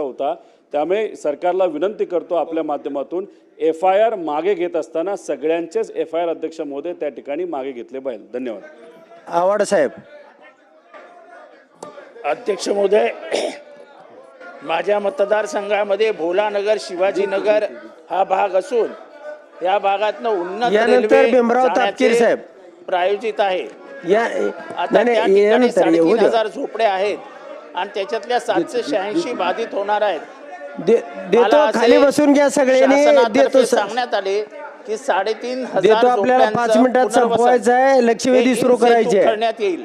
महत्त्वाचा होता. त्यामुळे सरकारला विनंती करतो आपल्या माध्यमातून एफ आय आर मागे घेत असताना सगळ्यांचेच एफ आय आर अध्यक्ष महोदय त्या ठिकाणी मागे घेतले पाहिजे. धन्यवाद. आव्हाड साहेब. अध्यक्ष महोदय माझ्या मतदारसंघामध्ये भोलानगर शिवाजीनगर हा भाग असून या भागातनं उन्नत भीमराव तापकीर साहेब. प्रायोजित आहे. या हजार झोपडे आहेत. आणि त्याच्यातल्या सातशे शहाऐंशी बाधित होणार आहेत. दे- देतो खाली बसून घ्या सगळ्यांनी देतो सांगण्यात आले की साडेतीन हजार आपल्याला पाच मिनिटात संपवायचं आहे लक्षवेधी सुरू करायची करण्यात येईल.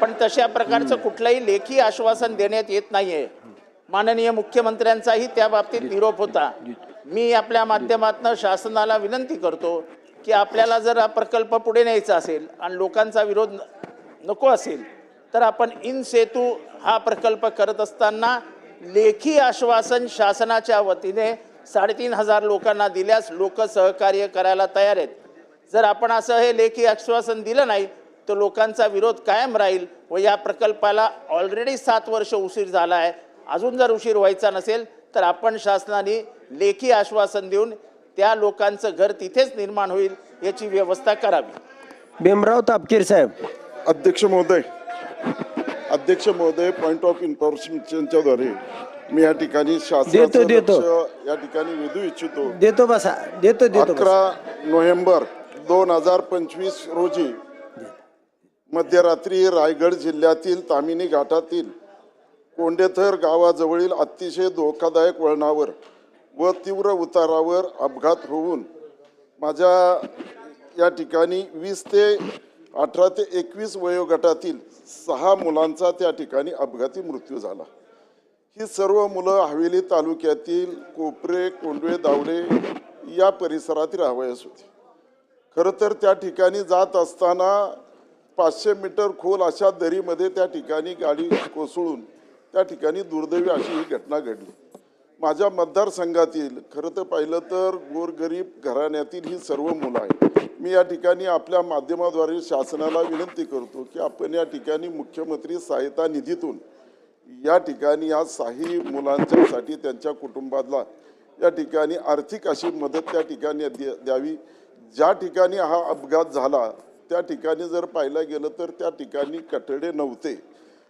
पण तशा प्रकारचं कुठलंही लेखी आश्वासन देण्यात येत नाहीये. माननीय मुख्यमंत्र्यांचाही त्या बाबतीत निरोप होता. मी आपल्या माध्यमातून शासनाला विनंती करतो की आपल्याला जर हा प्रकल्प पुढे न्यायचा असेल आणि लोकांचा विरोध नको असेल तर आपण इन सेतू हा प्रकल्प करत असताना लेखी आश्वासन शासनाच्या वतीने साडेतीन हजार लोकांना दिल्यास लोक सहकार्य करायला तयार आहेत. जर आपण असं हे लेखी आश्वासन दिलं नाही तर लोकांचा विरोध कायम राहील व या प्रकल्पाला ऑलरेडी सात वर्ष उशीर झाला आहे. अजून जर उशीर व्हायचा नसेल तर आपण शासनाने लेखी आश्वासन देऊन त्या लोकांचं घर तिथेच निर्माण होईल याची व्यवस्था करावी. भीमराव तापकीर साहेब. अध्यक्ष महोदय अध्यक्ष महोदय पॉइंट ऑफ इन्फॉर्मेशनच्या द्वारे मी या ठिकाणी देतो, देतो. या ठिकाणी वेधू इच्छितो देतो बसा देतो देतो बसा. अकरा नोव्हेंबर दोन हजार पंचवीस रोजी मध्यरात्री रायगड जिल्ह्यातील तामिनी घाटातील कोंडेथर गावाजवळील अतिशय धोकादायक वळणावर व तीव्र उतारावर अपघात होऊन माझ्या या ठिकाणी वीस ते अठरा ते एकवीस वयोगटातील सहा मुलांचा त्या ठिकाणी अपघाती मृत्यू झाला. ही सर्व मुलं हवेली तालुक्यातील कोपरे कोंडवे दावडे या परिसरातील हवयास होती. खरं तर त्या ठिकाणी जात असताना पाचशे मीटर खोल अशा दरीमध्ये त्या ठिकाणी गाडी कोसळून त्या ठिकाणी दुर्दैवी अशी ही घटना घडली. माझ्या मतदारसंघातील खरं तर पाहिलं तर गोरगरीब घराण्यातील ही सर्व मुलं आहेत. मी या ठिकाणी आपल्या माध्यमाद्वारे शासनाला विनंती करतो की आपण या ठिकाणी मुख्यमंत्री सहायता निधीतून या ठिकाणी या साही मुलांच्यासाठी त्यांच्या कुटुंबाला या ठिकाणी आर्थिक अशी मदत त्या ठिकाणी द्या- द्यावी. ज्या ठिकाणी हा अपघात झाला त्या ठिकाणी जर पाहायला गेलं तर त्या ठिकाणी कठडे नव्हते.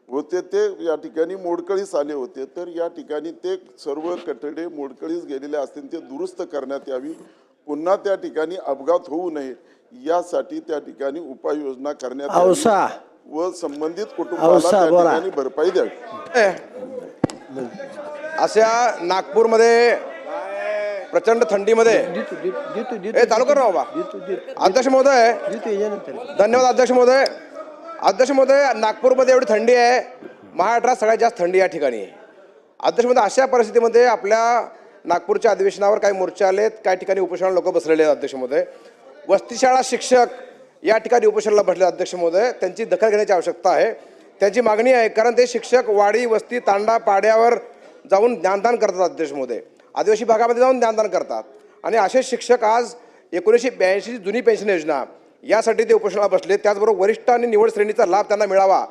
होते ते या ठिकाणी मोडकळीस आले होते. तर या ठिकाणी ते सर्व कठडे मोडकळीस गेलेले असतील ते दुरुस्त करण्यात यावी. पुन्हा त्या ठिकाणी अपघात होऊ नये यासाठी त्या ठिकाणी उपाययोजना करण्यात यावी. व संबंधित कुटुंबाला औसा, त्या बोला. ठिकाणी भरपाई द्यावी. अशा नागपूरमध्ये प्रचंड थंडीमध्ये. ए चालू कर ना बाबा. अध्यक्ष महोदय धन्यवाद अध्यक्ष महोदय. अध्यक्ष महोदय नागपूरमध्ये एवढी थंडी आहे. महाराष्ट्रात सगळ्यात जास्त थंडी या ठिकाणी आहे. अध्यक्ष महोदय अशा परिस्थितीमध्ये आपल्या नागपूरच्या अधिवेशनावर काही मोर्चे आलेत काही ठिकाणी उपोषणाला लोक बसलेले आहेत अध्यक्ष महोदय वस्तीशाळा शिक्षक या ठिकाणी उपोषणाला बसले अध्यक्ष महोदय त्यांची दखल घेण्याची आवश्यकता आहे. त्यांची मागणी आहे कारण ते शिक्षक वाडी वस्ती तांडा पाड्यावर जाऊन ज्ञानदान करतात अध्यक्ष महोदय आदिवासी भागामध्ये जाऊन ज्ञानदान करतात. आणि असे शिक्षक आज एकोणीसशे ब्याऐंशीची जुनी पेन्शन योजना यासाठी ते उपोषणाला बसले त्याचबरोबर वरिष्ठ आणि निवड श्रेणीचा लाभ त्यांना मिळावा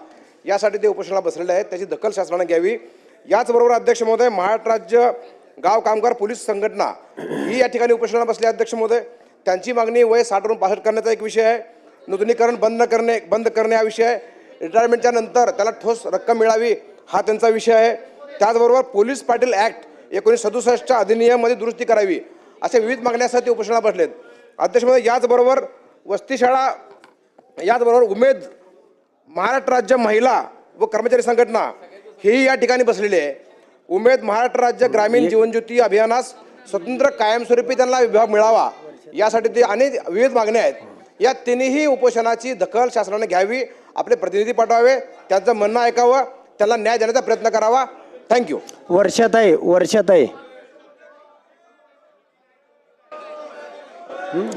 यासाठी ते उपोषणाला बसलेले आहेत. त्याची दखल शासनाने घ्यावी. याचबरोबर अध्यक्ष महोदय महाराष्ट्र राज्य गाव कामगार पोलीस संघटना ही या ठिकाणी उपोषणाला बसले अध्यक्ष महोदय. त्यांची मागणी वय साठवरून पासष्ट करण्याचा एक विषय आहे. नूतनीकरण बंद करणे बंद करणे हा विषय आहे. रिटायरमेंटच्या नंतर त्याला ठोस रक्कम मिळावी हा त्यांचा विषय आहे. त्याचबरोबर पोलीस पाटील ॲक्ट एकोणीसशे सदुसष्टच्या अधिनियममध्ये दुरुस्ती करावी अशा विविध मागण्यासाठी ते उपोषणाला बसलेत. अध्यक्ष महोदय याचबरोबर वस्तीशाळा याचबरोबर उमेद महाराष्ट्र राज्य महिला व कर्मचारी संघटना हेही या ठिकाणी बसलेली आहे. उमेद महाराष्ट्र राज्य ग्रामीण जीवनज्योती अभियानास स्वतंत्र कायमस्वरूपी त्यांना विभाग मिळावा. यासाठी ते अनेक विविध मागण्या आहेत. या तिन्ही उपोषणाची दखल शासनाने घ्यावी आपले प्रतिनिधी पाठवावे त्यांचं म्हणणं ऐकावं त्यांना न्याय देण्याचा प्रयत्न करावा. थँक्यू वर्षात आहे वर्षात आहे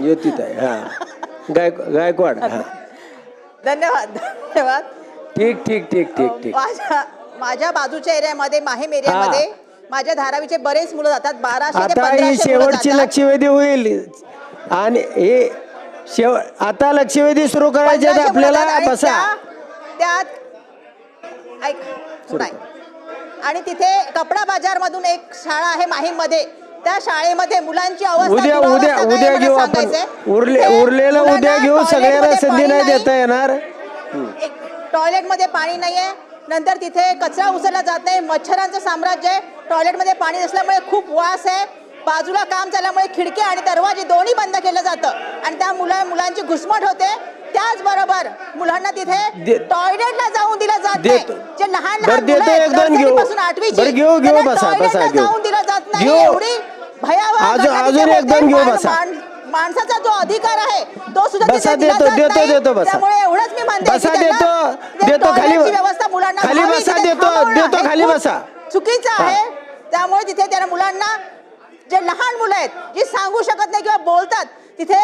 येतीत आहे हा. गाय गायकवाड हा. धन्यवाद धन्यवाद. ठीक ठीक ठीक ठीक ठीक. माझ्या माझ्या बाजूच्या एरियामध्ये माहीम एरियामध्ये माझ्या धारावीचे बरेच मुलं जातात. बाराशे ते आता ही पंधराशे मुलं शेवटची जातात. लक्षवेधी होईल. आणि हे शेव आता लक्षवेधी सुरू करायचे आहेत पंधराशे मुलं आपल्याला. जातात. आणि बसा. त्या- त्यात ऐक नाही. आणि तिथे कपडा बाजार मधून एक शाळा आहे माहीममध्ये. त्या शाळेमध्ये मुलांची अवस्था उद्या दुरावस्था उद्या काय आहे उद्या मला घेऊ आपण. सांगायचंय. उरले तिथे उरलेलं उद्या मुलांना घेऊ. सगळ्याला टॉयलेटमध्ये संधी पाणी नाही देता येणार. एक टॉयलेटमध्ये पाणी नाहीये. नंतर तिथे कचरा उचलला जात नाही. मच्छरांचं साम्राज्य आहे टॉयलेटमध्ये पाणी नसल्यामुळे खूप वास आहे. बाजूला काम झाल्यामुळे खिडकी आणि दरवाजे दोन्ही बंद केलं जातं. आणि त्या मुला मुलांची घुसमट होते. त्याचबरोबर मुलांना तिथे टॉयलेटला जाऊन दिलं जात नाही. जे लहान लहान बसा, बसा, टॉयलेटला. जाऊन दिलं जात नाही. एवढी भयावह माणसाचा जो अधिकार आहे तो सुद्धा बसा, तिथे दिला देतो, जात देतो, नाही. देतो, बसा. त्यामुळे एवढंच मी म्हणते बसा, की त्यांना देतो, ते देतो, खाली- टॉयलेटची व्यवस्था मुलांना खाली व्हावी, बसा, तिथे देतो, थांबवणं देतो, हे खाली खूप बसा. चुकीचं आहे त्यामुळे तिथे त्या मुलांना जे लहान मुलं आहेत जी सांगू शकत नाही किंवा बोलतात तिथे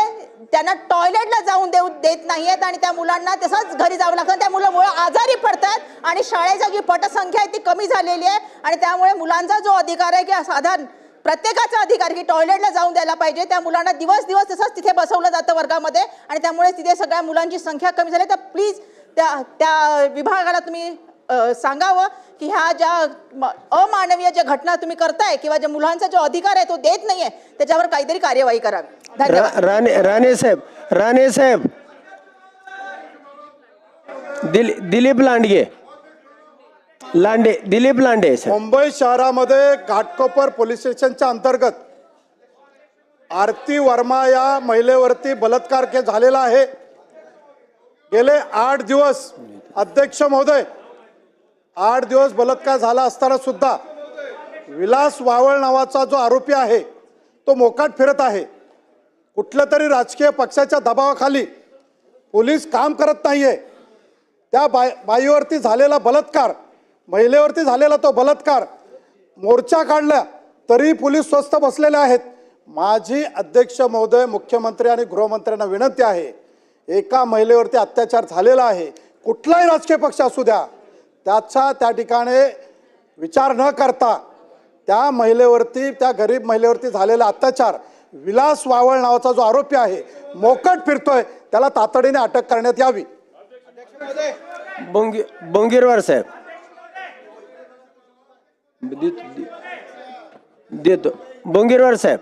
त्यांना टॉयलेटला जाऊन देऊ देत नाहीयेत आणि त्या मुलांना तसंच घरी जावं लागतं त्या मुलं मुलं आजारी पडतात आणि शाळेचा जी पटसंख्या आहे ती कमी झालेली आहे आणि त्यामुळे मुलांचा जो अधिकार आहे की साधारण प्रत्येकाचा अधिकार की टॉयलेटला जाऊन द्यायला पाहिजे. त्या मुलांना दिवस दिवस तसंच तिथे बसवलं जातं वर्गामध्ये आणि त्यामुळे तिथे सगळ्या मुलांची संख्या कमी झाली. तर प्लीज त्या त्या विभागाला तुम्ही सांगावं की ह्या ज्या अमानवीय ज्या घटना तुम्ही करताय किंवा ज्या मुलांचा जो अधिकार आहे तो देत नाहीये त्याच्यावर काहीतरी कार्यवाही करावी. धन्यवाद. राणे राणे साहेब राणे साहेब. दिलीप लांडगे. लांडे दिलीप लांडे साहेब मुंबई शहरामध्ये घाटकोपर पोलीस स्टेशनच्या अंतर्गत आरती वर्मा या महिलेवरती बलात्कार के झालेला आहे. गेले आठ दिवस अध्यक्ष महोदय आठ दिवस बलात्कार झाला असताना सुद्धा विलास वावळ नावाचा जो आरोपी आहे तो मोकाट फिरत आहे. कुठल्या तरी राजकीय पक्षाच्या दबावाखाली पोलीस काम करत नाहीये. त्या बाय बाईवरती झालेला बलात्कार महिलेवरती झालेला तो बलात्कार मोर्चा काढला तरी पोलीस स्वस्त बसलेले आहेत. माझी अध्यक्ष महोदय मुख्यमंत्री आणि गृहमंत्र्यांना विनंती आहे एका महिलेवरती अत्याचार झालेला आहे. कुठलाही राजकीय पक्ष असू द्या त्याचा त्या ठिकाणी विचार न करता त्या महिलेवरती त्या गरीब महिलेवरती झालेला अत्याचार विलास वावळ नावाचा जो आरोपी आहे मोकट फिरतोय त्याला तातडीने अटक करण्यात यावी. बंगी बंगीरवार साहेब. देतो. देतो बोंगीरवार साहेब.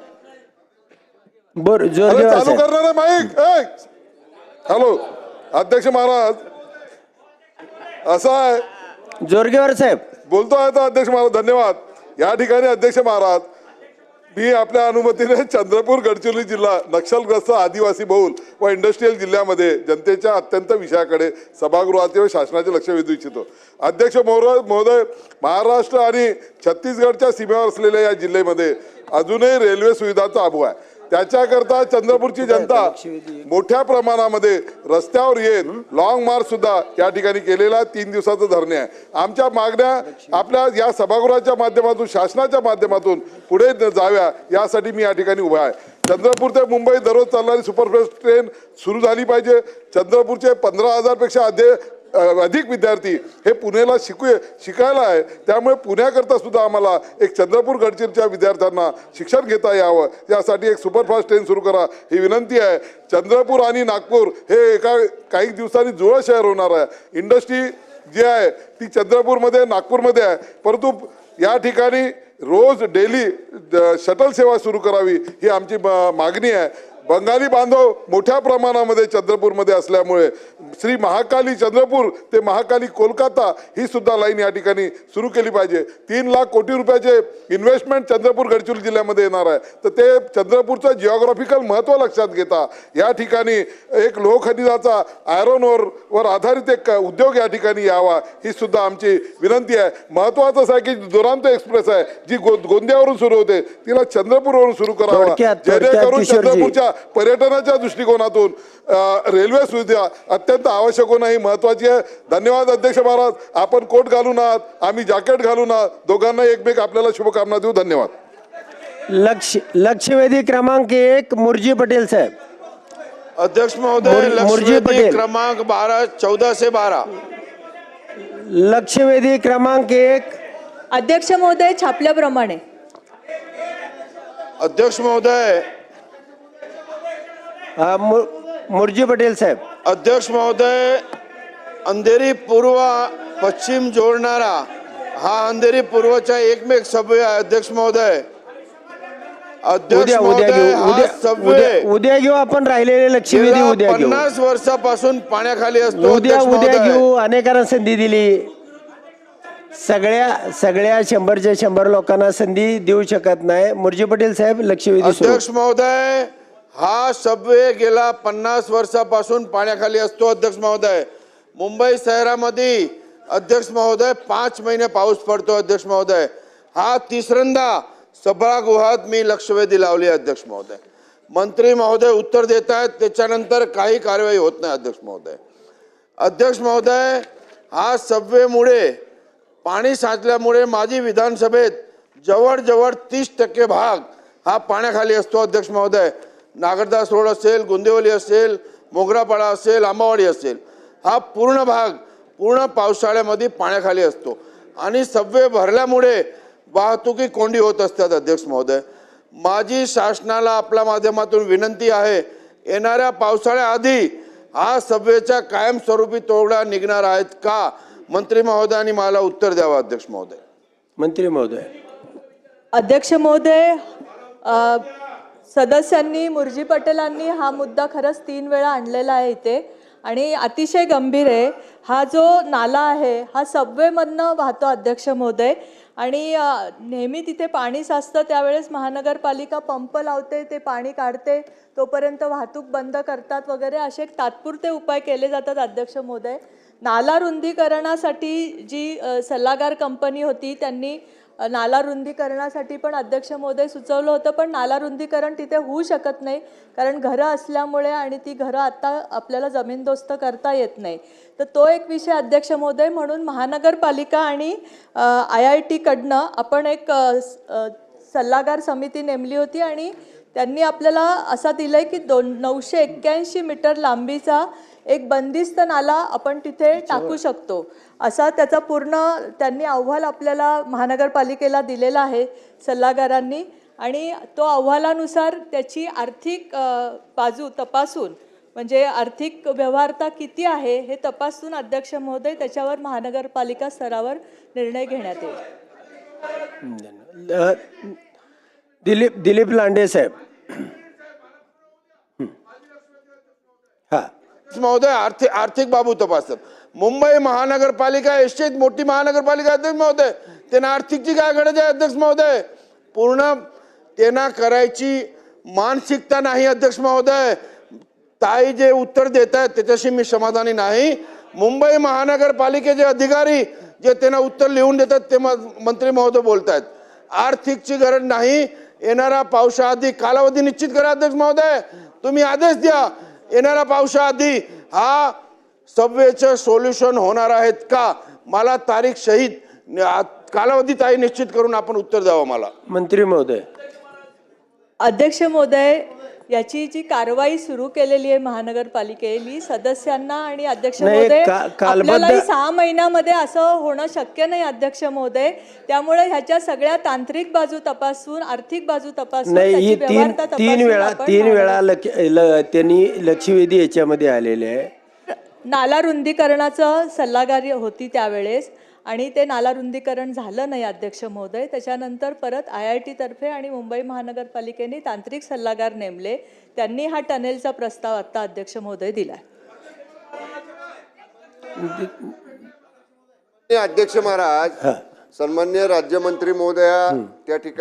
बर जोरगेवार चालू साहेब. करणार आहे माईक. हॅलो. अध्यक्ष महाराज. असं आहे. जोरगेवार साहेब. बोलतो आहे तर अध्यक्ष महाराज. धन्यवाद. या ठिकाणी अध्यक्ष महाराज. मी आपल्या अनुमतीने चंद्रपूर गडचिरोली जिल्हा नक्षलग्रस्त आदिवासी बहुल व इंडस्ट्रीयल जिल्ह्यामध्ये जनतेच्या अत्यंत विषयाकडे सभागृहाचे व शासनाचे लक्ष वेधू इच्छितो. अध्यक्ष महोदय महोदय महाराष्ट्र आणि छत्तीसगडच्या सीमेवर असलेल्या या जिल्ह्यामध्ये अजूनही रेल्वे सुविधाचा अभाव आहे. त्याच्याकरता चंद्रपूरची जनता मोठ्या प्रमाणामध्ये रस्त्यावर येत लॉंग मार्च सुद्धा या ठिकाणी केलेला तीन दिवसाचं धरणे आहे. आमच्या मागण्या आपल्या या सभागृहाच्या माध्यमातून शासनाच्या माध्यमातून पुढे जाव्या यासाठी मी या ठिकाणी उभा आहे. चंद्रपूर ते मुंबई दररोज चालणारी सुपरफास्ट ट्रेन सुरू झाली पाहिजे. चंद्रपूरचे पंधरा हजारपेक्षा अधिक अधिक विद्यार्थी हे पुण्याला शिकू शिकायला आहे. त्यामुळे पुण्याकरता सुद्धा आम्हाला एक चंद्रपूर गडचिरच्या विद्यार्थ्यांना शिक्षण घेता यावं. यासाठी एक सुपरफास्ट ट्रेन सुरू करा ही विनंती आहे. चंद्रपूर आणि नागपूर हे एका काही दिवसांनी जुळं शहर होणार आहे. इंडस्ट्री जी आहे ती चंद्रपूरमध्ये नागपूरमध्ये आहे. परंतु या ठिकाणी रोज डेली शटल सेवा सुरू करावी ही आमची मागणी आहे. बंगाली बांधव मोठ्या प्रमाणामध्ये चंद्रपूरमध्ये असल्यामुळे श्री महाकाली चंद्रपूर ते महाकाली कोलकाता ही सुद्धा लाईन या ठिकाणी सुरू केली पाहिजे. तीन लाख कोटी रुपयाचे इन्व्हेस्टमेंट चंद्रपूर गडचिरोली जिल्ह्यामध्ये येणार आहे. तर ते चंद्रपूरचं जिओग्राफिकल महत्त्व लक्षात घेता. या ठिकाणी एक लोहखनिजाचा आयरन ओर वर आधारित एक उद्योग या ठिकाणी यावा ही सुद्धा आमची विनंती आहे. महत्त्वाचं असं आहे की दुरांतो एक्सप्रेस आहे जी गो गोंदियावरून सुरू होते तिला चंद्रपूरवरून सुरू करावा. जेणेकरून. चंद्रपूरच्या पर्यटनाच्या दृष्टिकोनातून रेल्वे सुविधा अत्यंत आवश्यक होणं ही महत्वाची आहे. धन्यवाद अध्यक्ष महाराज. आपण कोट घालून आहात आम्ही जॅकेट घालून आहात. दोघांना एकमेक आपल्याला शुभकामना देऊ. धन्यवाद. लक्ष लक्षवेधी क्रमांक एक मुरजी पटेल साहेब. अध्यक्ष महोदय पटेल. क्रमांक बारह चौदह से बारह लक्षवेधी क्रमांक एक. अध्यक्ष महोदय छापल्याप्रमाणे. अध्यक्ष महोदय मुरजी पटेल साहेब. अध्यक्ष महोदय अंधेरी पूर्व पश्चिम जोडणारा हा अंधेरी पूर्वचा सबवे आहे अध्यक्ष महोदय. अध्यक्ष उद्या उद्या घेऊ उद्या उद्या घेऊ आपण राहिलेले लक्षवेधी उद्या घेऊ. पन्नास वर्षापासून पाण्याखाली असतो उद्या उद्या. घेऊ अनेकांना संधी दिली. सगळ्या सगळ्या शंभरच्या शंभर लोकांना संधी देऊ शकत नाही. मुरजी पटेल साहेब लक्षवेधी अध्यक्ष महोदय हा सबवे गेला पन्नास वर्षापासून पाण्याखाली असतो अध्यक्ष महोदय. मुंबई शहरामध्ये अध्यक्ष महोदय पाच महिने पाऊस पडतो अध्यक्ष महोदय. हा तिसऱ्यांदा सभागृहात मी लक्षवेधी लावली अध्यक्ष महोदय. मंत्री महोदय उत्तर देत आहेत त्याच्यानंतर काही कारवाई होत नाही अध्यक्ष महोदय. अध्यक्ष महोदय हा सबवेमुळे पाणी साचल्यामुळे माझी विधानसभेत जवळजवळ तीस टक्के भाग हा पाण्याखाली असतो अध्यक्ष महोदय. नागरदास रोड असेल गुंदेवली असेल मोगरापाडा असेल आंबावाडी असेल हा पूर्ण भाग पूर्ण पावसाळ्यामध्ये पाण्याखाली असतो. आणि सबवे भरल्यामुळे वाहतुकी कोंडी होत असतात अध्यक्ष महोदय. माझी शासनाला आपल्या माध्यमातून विनंती आहे येणाऱ्या पावसाळ्याआधी हा सबवेच्या कायमस्वरूपी तोडगा निघणार आहेत का? मंत्री महोदयांनी मला उत्तर द्यावं अध्यक्ष महोदय. मंत्री महोदय. अध्यक्ष महोदय सदस्यांनी मुरजी पटेलांनी हा मुद्दा खरंच तीन वेळा आणलेला आहे इथे. आणि अतिशय गंभीर आहे. हा जो नाला आहे हा सबवेमधनं वाहतो अध्यक्ष महोदय. आणि नेहमी तिथे पाणी साचतं त्यावेळेस महानगरपालिका पंप लावते ते पाणी काढते तोपर्यंत वाहतूक बंद करतात वगैरे असे तात्पुरते उपाय केले जातात अध्यक्ष महोदय. नाला रुंदीकरणासाठी जी सल्लागार कंपनी होती त्यांनी नाला रुंदीकरणासाठी पण अध्यक्ष महोदय सुचवलं होतं पण नाला रुंदीकरण तिथे होऊ शकत नाही. कारण घरं असल्यामुळे आणि ती घरं आत्ता आपल्याला जमीनदोस्त करता येत नाही. तर तो एक विषय अध्यक्ष महोदय म्हणून महानगरपालिका आणि आय आय टीकडनं आपण एक सल्लागार समिती नेमली होती आणि त्यांनी आपल्याला असा दिलं आहे की दोन नऊशे एक्क्याऐंशी मीटर लांबीचा एक बंदिस्त नाला आपण तिथे टाकू शकतो. असा त्याचा पूर्ण त्यांनी अहवाल आपल्याला महानगरपालिकेला दिलेला आहे सल्लागारांनी आणि तो अहवालानुसार त्याची आर्थिक बाजू तपासून म्हणजे आर्थिक व्यवहारता किती आहे हे तपासून अध्यक्ष महोदय त्याच्यावर महानगरपालिका स्तरावर निर्णय घेण्यात येईल. दिलीप दिलीप लांडे साहेब. हं. महोदय आर्थिक आर्थिक बाबू तपासतात मुंबई महानगरपालिका एसटीत मोठी महानगरपालिका अध्यक्ष महोदय त्यांना आर्थिकची काय गरज आहे अध्यक्ष महोदय? पूर्ण त्यांना करायची मानसिकता नाही अध्यक्ष महोदय. ताई जे उत्तर देत आहेत त्याच्याशी मी समाधानी नाही. मुंबई महानगरपालिकेचे अधिकारी जे त्यांना उत्तर लिहून देतात ते म- मंत्री महोदय बोलत आहेत आर्थिकची गरज नाही. येणारा पावसाआधी कालावधी निश्चित करा अध्यक्ष महोदय. तुम्ही आदेश द्या. येणाऱ्या पावसाआधी हा सबवेचं सोल्युशन होणार आहेत का? मला तारीख शहीद कालावधी ताई निश्चित करून आपण उत्तर द्यावं मला. मंत्री महोदय. अध्यक्ष महोदय याची जी कारवाई सुरू केलेली आहे महानगरपालिकेने सदस्यांना आणि अध्यक्ष महोदय आपल्यालाही सहा महिन्यामध्ये असं होणं शक्य नाही अध्यक्ष महोदय. त्यामुळे ह्याच्या सगळ्या तांत्रिक बाजू तपासून आर्थिक बाजू तपासून नाही तीन तीन वेळा तीन वेळा त्यांनी लक्षवेधी याच्यामध्ये आलेले आहे. नाला रुंदीकरणाचं सल्लागार होती त्यावेळेस. आणि ते नाला रुंदीकरण झालं नाही अध्यक्ष महोदय. त्याच्यानंतर परत आय आय टीतर्फे आणि मुंबई महानगरपालिकेने तांत्रिक सल्लागार नेमले. त्यांनी हा टनेलचा प्रस्ताव आता अध्यक्ष महोदय दिला अध्यक्ष महाराज सन्मान्य राज्यमंत्री महोदया त्या ठिकाणी